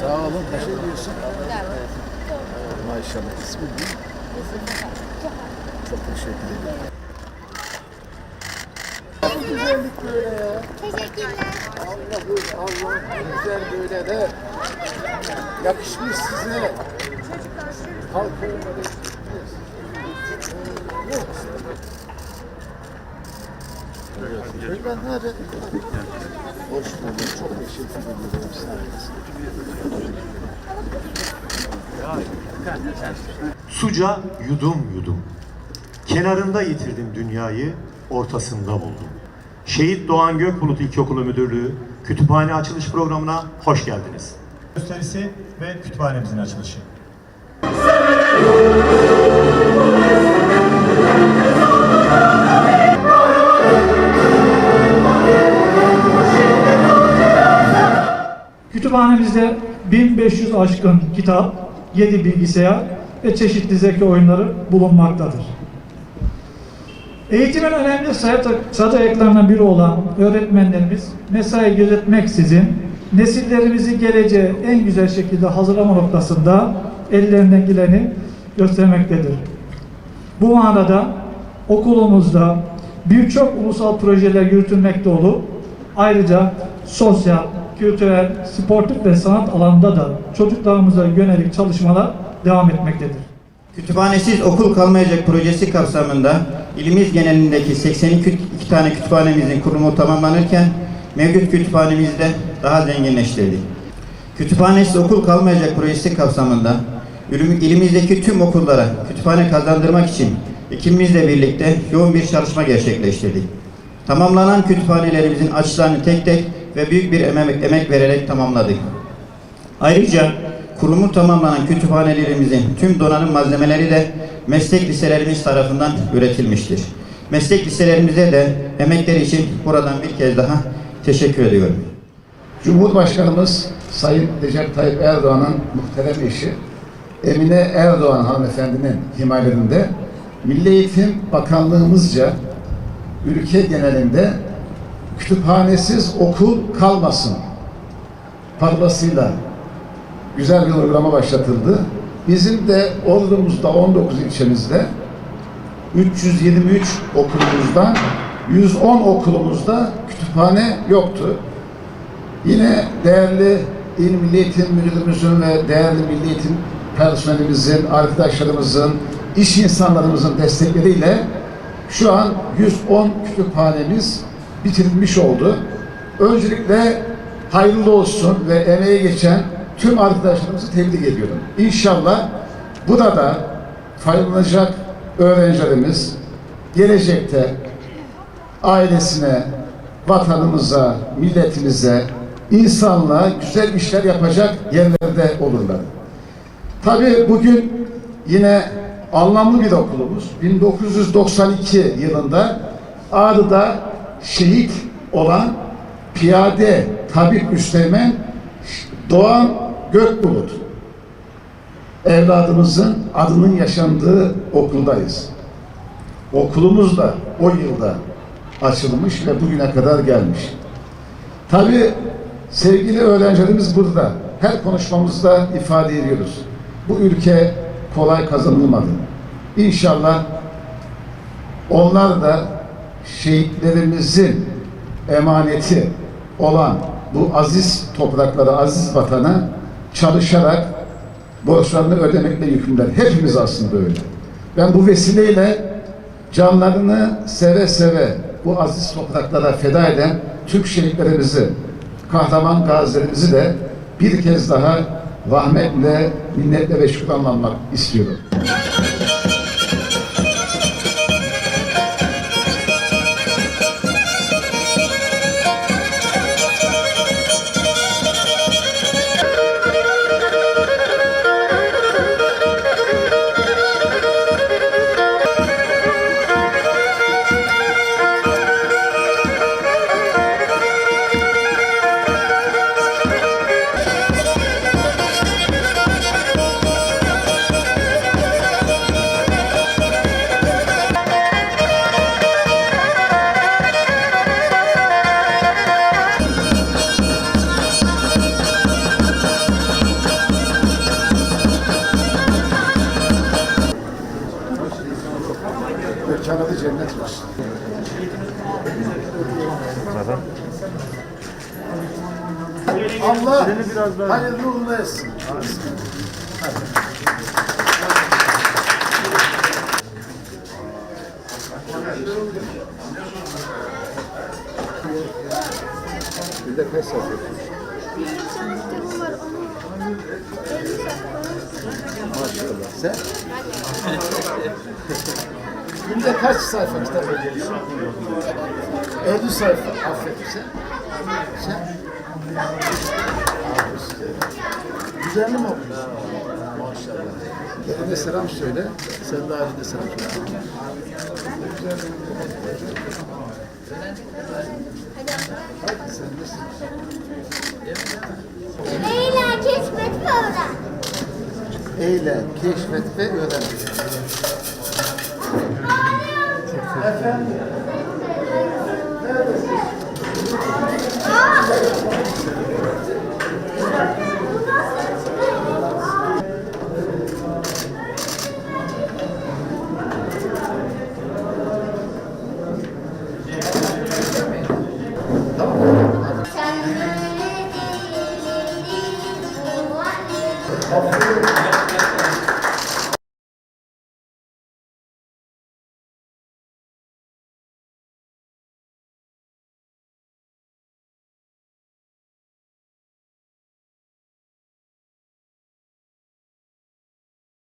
Sağ olun, teşekkür ediyorsun. Maşallah, ismin ne? Çok teşekkür ederim. Bu güzellik böyle ya. Teşekkürler. Allah'ım Allah güzel böyle de yakışmış size. Halk olmadı. Hoş bulduk. Çok teşekkür olasın. Suca yudum yudum. Kenarında yitirdim dünyayı, ortasında buldum. Şehit Doğan Gökbulut İlkokulu Müdürlüğü kütüphane açılış programına hoş geldiniz. Gösterisi ve kütüphanemizin açılışı. Kütüphanemizde 1500 aşkın kitap, 7 bilgisayar ve çeşitli zeki oyunları bulunmaktadır. Eğitimin önemli ayaklarından biri olan öğretmenlerimiz mesai gözetmeksizin nesillerimizi geleceğe en güzel şekilde hazırlama noktasında ellerinden geleni göstermektedir. Bu manada okulumuzda birçok ulusal projeler yürütülmekte olup ayrıca sosyal, kültürel, sportif ve sanat alanında da çocuklarımıza yönelik çalışmalar devam etmektedir. Kütüphanesiz okul kalmayacak projesi kapsamında ilimiz genelindeki 82 tane kütüphanemizin kurumu tamamlanırken mevcut kütüphanemizde daha zenginleştirdik. Kütüphanesiz okul kalmayacak projesi kapsamında ilim- ilimizdeki tüm okullara kütüphane kazandırmak için ikimizle birlikte yoğun bir çalışma gerçekleştirdik. Tamamlanan kütüphanelerimizin açılarını tek tek ve büyük bir emek, emek vererek tamamladık. Ayrıca kurumu tamamlanan kütüphanelerimizin tüm donanım malzemeleri de meslek liselerimiz tarafından üretilmiştir. Meslek liselerimize de emekleri için buradan bir kez daha teşekkür ediyorum. Cumhurbaşkanımız Sayın Recep Tayyip Erdoğan'ın muhterem eşi Emine Erdoğan hanımefendinin himayelerinde Milli Eğitim Bakanlığımızca ülke genelinde kütüphanesiz okul kalmasın parlasıyla güzel bir uygulama başlatıldı. Bizim de ordumuzda 19 ilçemizde 323 okulumuzdan 110 okulumuzda kütüphane yoktu. Yine değerli İl Milli Eğitim Müdürümüzün ve değerli Milli Eğitim personelimizin, arkadaşlarımızın, iş insanlarımızın destekleriyle şu an 110 kütüphanemiz bitirilmiş oldu. Öncelikle hayırlı olsun ve emeği geçen tüm arkadaşlarımızı tebrik ediyorum. İnşallah burada da faydalanacak öğrencilerimiz gelecekte ailesine, vatanımıza, milletimize, insanlığa güzel işler yapacak yerlerde olurlar. Tabii bugün yine anlamlı bir okulumuz. 1992 yılında Ağrı'da şehit olan piyade tabip üsteğmen Doğan Gökbulut evladımızın adının yaşandığı okuldayız. Okulumuz da o yılda açılmış ve bugüne kadar gelmiş. Tabii sevgili öğrencilerimiz burada. Her konuşmamızda ifade ediyoruz. Bu ülke kolay kazanılmadı. İnşallah onlar da şehitlerimizin emaneti olan bu aziz topraklara, aziz vatana çalışarak borçlarını ödemekle yükümlüler. Hepimiz aslında öyle. Ben bu vesileyle canlarını seve seve bu aziz topraklara feda eden Türk şehitlerimizi, kahraman gazilerimizi de bir kez daha rahmetle, minnetle ve Mekanı cennet olsun. Zaten. Allah hayırlı uğurlu etsin. Bir de kaç saat yapıyorsun? Var. Onu Maşallah. Sen? Günde kaç sayfa kitap okuyorsun? 50 sayfa. Aferin sen. Sen? Güzel mi okuyorsun? Maşallah. Eline selam söyle. Sen de ailene selam söyle. Sen nesin? Eyle keşfet ve öğren. Eyle, keşfet ve öğren. Efendim?